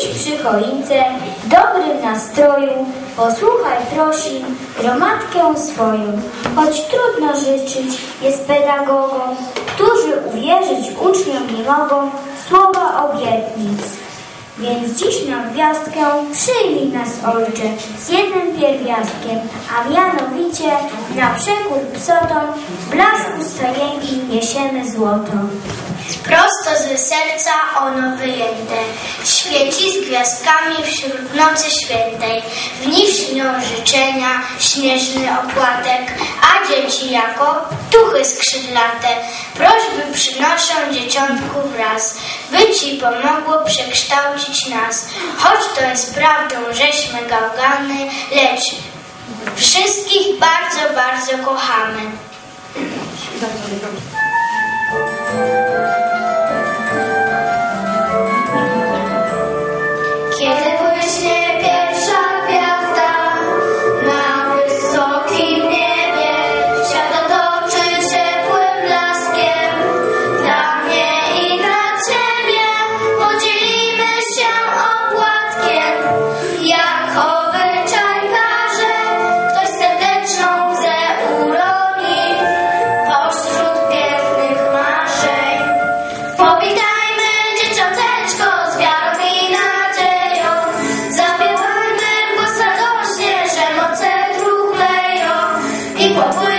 Dziś przy choince, w dobrym nastroju, posłuchaj prosi gromadkę swoją. Choć trudno życzyć jest pedagogom, którzy uwierzyć uczniom nie mogą słowa obietnic. Więc dziś na gwiazdkę przyjmij nas, Ojcze, z jednym pierwiastkiem, a mianowicie na przekór psotom w blasku stajenki niesiemy złoto. Ze serca ono wyjęte, świeci z gwiazdkami wśród nocy świętej. W nich śnią życzenia, śnieżny opłatek, a dzieci jako duchy skrzydlate. Prośby przynoszą dzieciątku wraz, by ci pomogło przekształcić nas. Choć to jest prawdą, żeśmy gałgany, lecz wszystkich bardzo, bardzo kochamy. Kiedy 一会儿。